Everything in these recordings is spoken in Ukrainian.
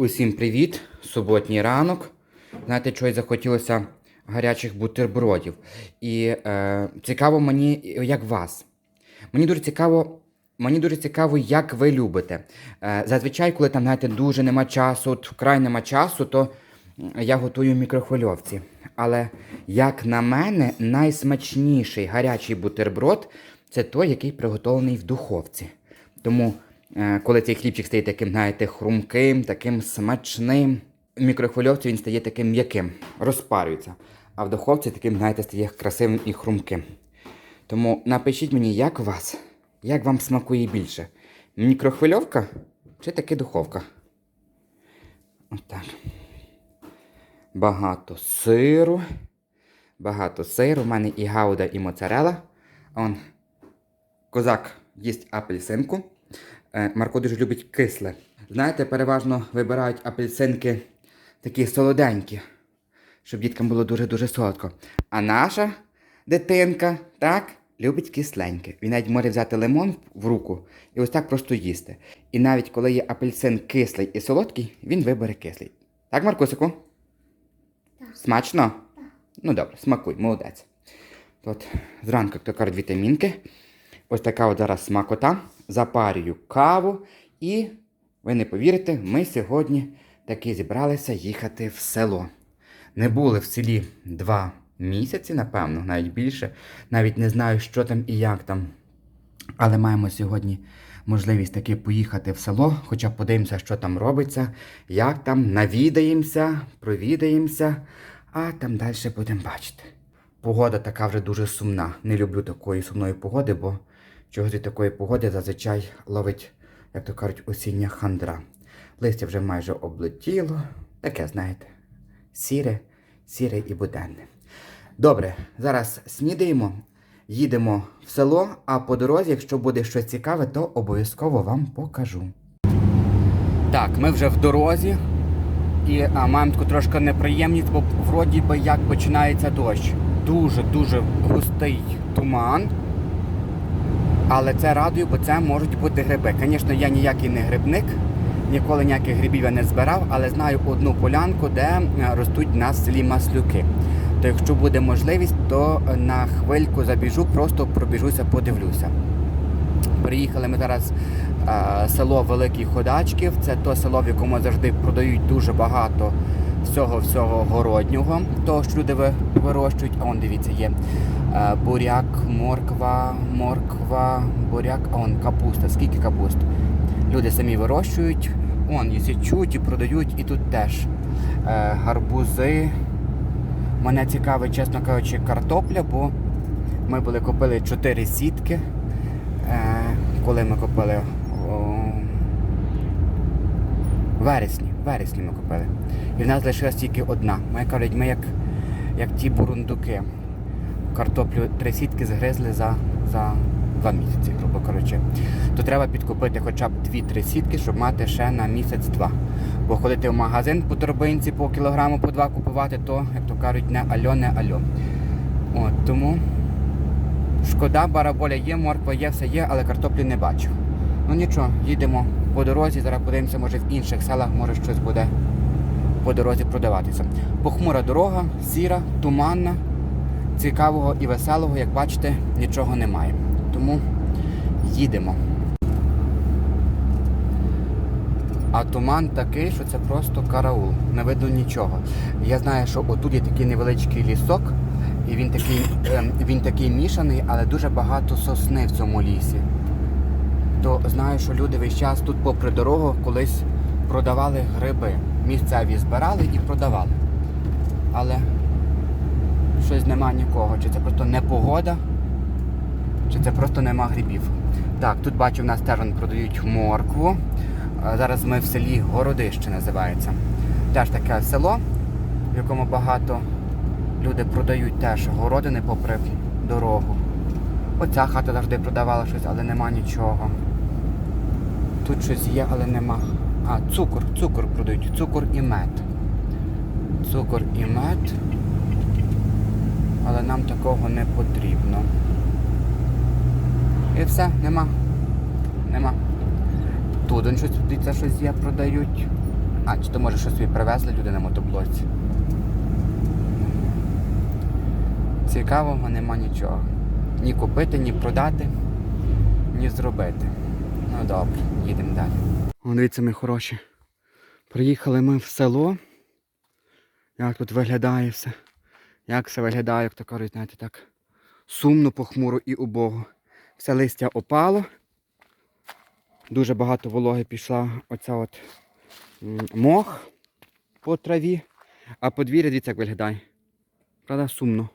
Усім привіт! Суботній ранок. Знаєте, чогось захотілося гарячих бутербродів. І е, цікаво мені, як вас. Мені дуже цікаво, мені дуже цікаво, як ви любите. Е, зазвичай, коли там, знаєте, дуже нема часу, вкрай нема часу, то я готую мікрохвильовці. Але, як на мене, найсмачніший гарячий бутерброд це той, який приготовлений в духовці. Тому, коли цей хлібчик стає таким, знаєте, хрумким, таким смачним, в мікрохвильовці він стає таким м'яким, розпарюється. А в духовці таким, знаєте, стає красивим і хрумким. Тому напишіть мені, як у вас, як вам смакує більше? Мікрохвильовка чи таки духовка? Отак. Багато сиру. Багато сиру. У мене і гауда, і моцарела. Он Козак їсть апельсинку. Е, Марко дуже любить кисле. Знаєте, переважно вибирають апельсинки такі солоденькі, щоб діткам було дуже-дуже солодко. А наша дитинка, так, любить кисленьке. Він навіть може взяти лимон в руку і ось так просто їсти. І навіть коли є апельсин кислий і солодкий, він вибере кислий. Так, Маркусику? Так. Смачно? Ну добре, смакуй, молодець. От зранку, як то кажуть, вітамінки. Ось така от зараз смакота. Запарюю каву. І, ви не повірите, ми сьогодні таки зібралися їхати в село. Не були в селі два місяці, напевно, навіть більше. Навіть не знаю, що там і як там. Але маємо сьогодні можливість таки поїхати в село, хоча подивимося, що там робиться, як там, навідаємося, провідаємося, а там далі будемо бачити. Погода така вже дуже сумна. Не люблю такої сумної погоди, бо чогось від такої погоди зазвичай ловить, як то кажуть, осіння хандра. Листя вже майже облетіло. Таке, знаєте, сіре, сіре і буденне. Добре, зараз снідаємо, їдемо в село, а по дорозі, якщо буде щось цікаве, то обов'язково вам покажу. Так, ми вже в дорозі. І а, маємо таку трошки неприємність, бо вроді би як починається дощ. Дуже-дуже густий туман. Але це радує, бо це можуть бути гриби. Звісно, я ніякий не грибник, ніколи ніяких грибів я не збирав, але знаю одну полянку, де е, ростуть на селі маслюки. То якщо буде можливість, то на хвильку забіжу, просто пробіжуся, подивлюся. Приїхали ми зараз е, село Великий Ходачків. Це то село, в якому завжди продають дуже багато всього всього городнього, того, що люди вирощують. А он дивіться, є е, буряк, морква, морква, буряк, а он капуста. Скільки капуст? Люди самі вирощують, он і січуть, і продають, і тут теж е, гарбузи. Мене цікавить, чесно кажучи, картопля, бо ми були купили 4 сітки. Е, коли ми купили вересні, вересні ми купили. І в нас лишилась тільки одна. Ми кажуть, ми як, як ті бурундуки. Картоплю три сітки згризли за, за два місяці, грубо кажучи. То треба підкупити хоча б дві-три сітки, щоб мати ще на місяць-два. Бо ходити в магазин по торбинці по кілограму, по два купувати, то, як то кажуть, не альо, не альо. От, тому Шкода, бараболя є, морква є, все є, але картоплі не бачу. Ну нічого, їдемо по дорозі, зараз подивимося, може в інших селах може щось буде по дорозі продаватися. Похмура дорога, сіра, туманна, цікавого і веселого, як бачите, нічого немає. Тому їдемо. А туман такий, що це просто караул. Не видно нічого. Я знаю, що отут є такий невеличкий лісок, і він такий, ем, він такий мішаний, але дуже багато сосни в цьому лісі. То знаю, що люди весь час тут попри дорогу колись продавали гриби. Місцеві збирали і продавали. Але щось нема нікого. Чи це просто непогода, чи це просто нема грибів. Так, тут бачу, в нас теж продають моркву. Зараз ми в селі Городище називається. Теж таке село, в якому багато люди продають теж городини попри дорогу. Оця хата завжди продавала щось, але нема нічого. Тут щось є, але нема. А, цукор, цукор продають, цукор і мед. Цукор і мед. Але нам такого не потрібно. І все, нема. Нема. Тут щось, дивіться, щось є, продають. А, чи то може щось собі привезли люди на мотоблоці. Цікавого нема нічого. Ні купити, ні продати, ні зробити. Ну добре, їдемо далі. О, дивіться, ми хороші. Приїхали ми в село. Як тут виглядає все. Як все виглядає, як то кажуть, знаєте, так сумно, похмуро і убого. Все листя опало. Дуже багато вологи пішла оця от мох по траві. А подвір'я, дивіться, як виглядає. Правда, сумно.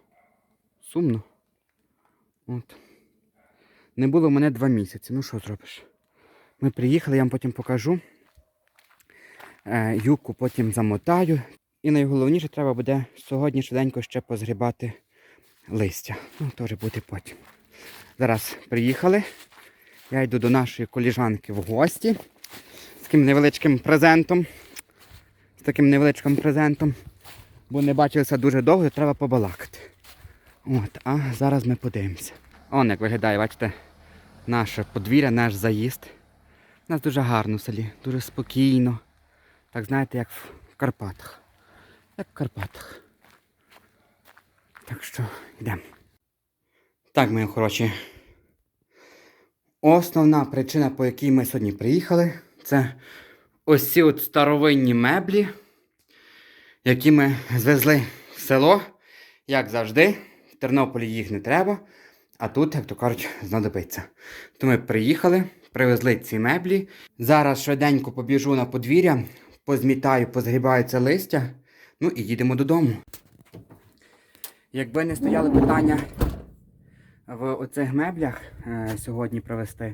Сумно. От. Не було в мене два місяці. Ну що зробиш? Ми приїхали, я вам потім покажу. Е, юбку потім замотаю. І найголовніше треба буде сьогодні швиденько ще позгрібати листя. Ну, теж буде потім. Зараз приїхали. Я йду до нашої коліжанки в гості з таким невеличким презентом. З таким невеличким презентом. Бо не бачилися дуже довго, треба побалакати. От, а зараз ми подивимося. Он як виглядає, бачите, наше подвір'я, наш заїзд. У нас дуже гарно в селі, дуже спокійно. Так знаєте, як в Карпатах. Як в Карпатах. Так що йдемо. Так, мої хороші. Основна причина, по якій ми сьогодні приїхали, це ось ці от старовинні меблі, які ми звезли в село, як завжди. В Тернополі їх не треба, а тут, як то кажуть, знадобиться. То ми приїхали, привезли ці меблі. Зараз швиденько побіжу на подвір'я, позмітаю, позгрібаю це листя, ну і їдемо додому. Якби не стояли питання в оцих меблях е, сьогодні провести,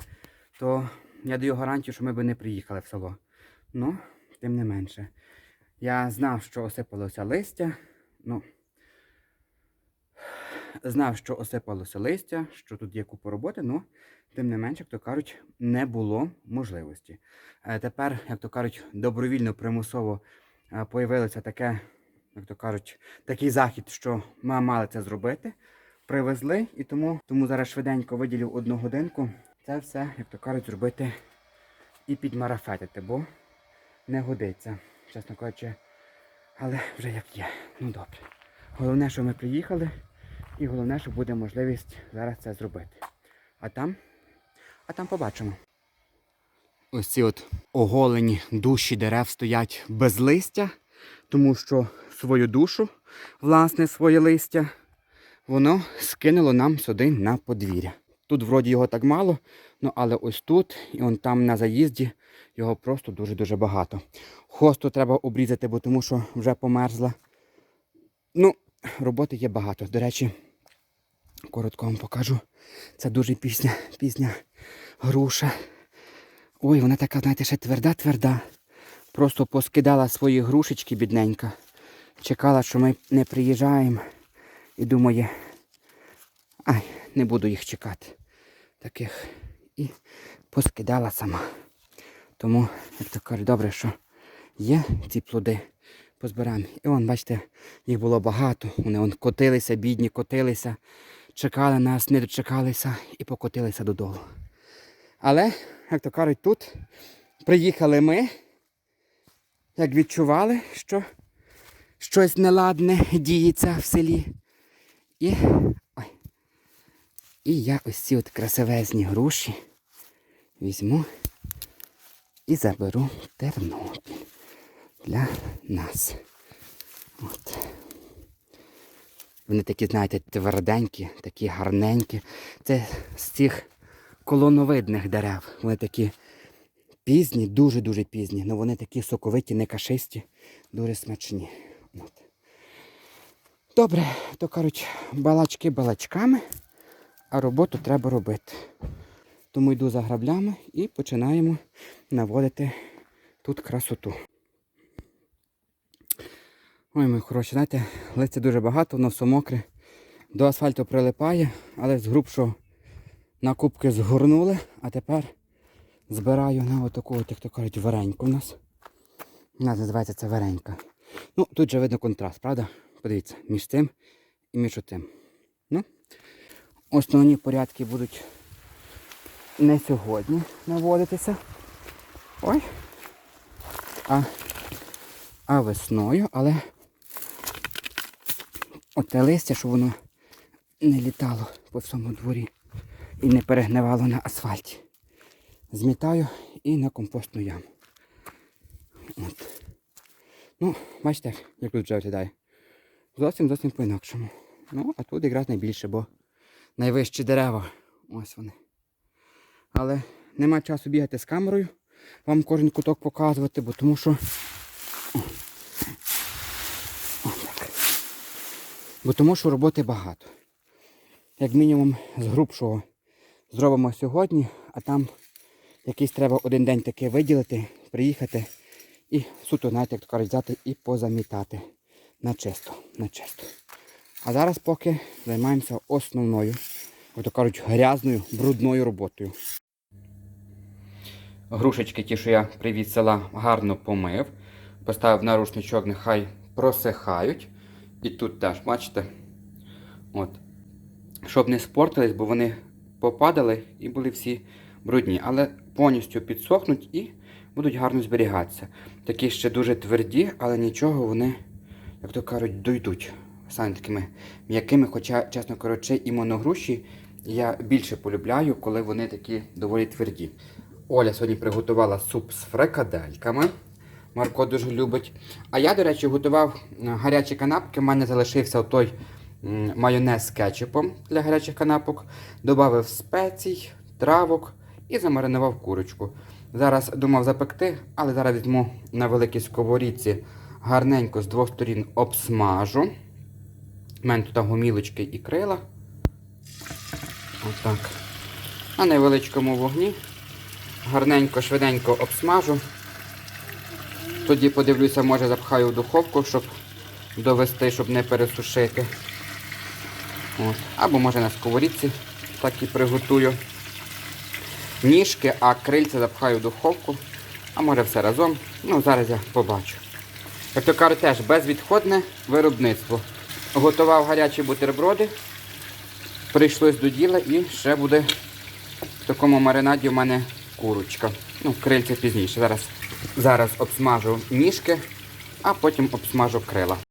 то я даю гарантію, що ми би не приїхали в село. Ну, тим не менше. Я знав, що осипалося листя. Ну, знав, що осипалося листя, що тут є купа роботи, ну, тим не менше, як то кажуть, не було можливості. Е, тепер, як то кажуть, добровільно, примусово е, появилося таке, як то кажуть, такий захід, що ми мали це зробити. Привезли і тому, тому зараз швиденько виділю одну годинку. Це все, як то кажуть, зробити і підмарафетити, бо не годиться, чесно кажучи. Але вже як є. Ну добре. Головне, що ми приїхали, і головне, що буде можливість зараз це зробити. А там, а там побачимо. Ось ці от оголені душі дерев стоять без листя, тому що свою душу, власне, своє листя, воно скинуло нам сюди на подвір'я. Тут вроді його так мало, ну але ось тут і он там на заїзді його просто дуже-дуже багато. Хосту треба обрізати, бо тому що вже померзла. Ну, роботи є багато. До речі, коротко вам покажу. Це дуже пісня, пізня груша. Ой, вона така, знаєте, ще тверда-тверда. Просто поскидала свої грушечки, бідненька. Чекала, що ми не приїжджаємо. І думає, ай, не буду їх чекати. Таких. І поскидала сама. Тому, як то кажуть, добре, що є ці плоди, позбираємо. І вон, бачите, їх було багато. Вони вон котилися, бідні, котилися, чекали нас, не дочекалися і покотилися додолу. Але, як то кажуть, тут приїхали ми, як відчували, що щось неладне діється в селі. І. Ой. І я ось ці от красивезні груші візьму і заберу Тернопіль для нас. От. Вони такі, знаєте, тверденькі, такі гарненькі. Це з цих колоновидних дерев. Вони такі пізні, дуже-дуже пізні. але вони такі соковиті, не кашисті, дуже смачні. От. Добре, то кажуть, балачки балачками, а роботу треба робити. Тому йду за граблями і починаємо наводити тут красоту. Ой, мої хороші, знаєте, листя дуже багато, воно все мокре. До асфальту прилипає, але з грубшого на кубки згорнули, а тепер збираю на отаку, от, як то кажуть, вареньку у нас. У нас називається це варенька. Ну, тут же видно контраст, правда? Подивіться, між цим і між тим. Ну, основні порядки будуть не сьогодні наводитися. Ой. А а весною, але оте листя, щоб воно не літало по всьому дворі і не перегнивало на асфальті. Змітаю і на компостну яму. От. Ну, бачите, як тут вже виглядає. Зовсім зовсім по-інакшому. Ну, а тут якраз найбільше, бо найвищі дерева. Ось вони. Але нема часу бігати з камерою, вам кожен куток показувати, бо тому що. О. О, так. Бо тому що роботи багато. Як мінімум з грубшого зробимо сьогодні, а там якийсь треба один день таки виділити, приїхати і суто, знаєте, як то кажуть, взяти і позамітати на чисто, на чисто. А зараз поки займаємося основною, як то кажуть, грязною, брудною роботою. Грушечки, ті, що я привіз села, гарно помив. Поставив на рушничок, нехай просихають. І тут теж, бачите? От. Щоб не спортились, бо вони попадали і були всі брудні. Але повністю підсохнуть і будуть гарно зберігатися. Такі ще дуже тверді, але нічого вони, як то кажуть, дойдуть. Саме такими м'якими, хоча, чесно кажучи, і моногруші я більше полюбляю, коли вони такі доволі тверді. Оля сьогодні приготувала суп з фрикадельками. Марко дуже любить. А я, до речі, готував гарячі канапки. У мене залишився той майонез з кетчупом для гарячих канапок. Добавив спецій, травок і замаринував курочку. Зараз думав запекти, але зараз візьму на великій сковорідці гарненько з двох сторін обсмажу. У мене тут гомілочки і крила. Отак. На невеличкому вогні. Гарненько, швиденько обсмажу. Тоді подивлюся, може запхаю в духовку, щоб довести, щоб не пересушити. От. Або може на сковорідці так і приготую. Ніжки, а крильця запхаю в духовку. А може все разом. Ну, зараз я побачу. Як то кажуть, теж безвідходне виробництво. Готував гарячі бутерброди. Прийшлось до діла і ще буде в такому маринаді в мене курочка. Ну, крильця пізніше. Зараз, зараз обсмажу ніжки, а потім обсмажу крила.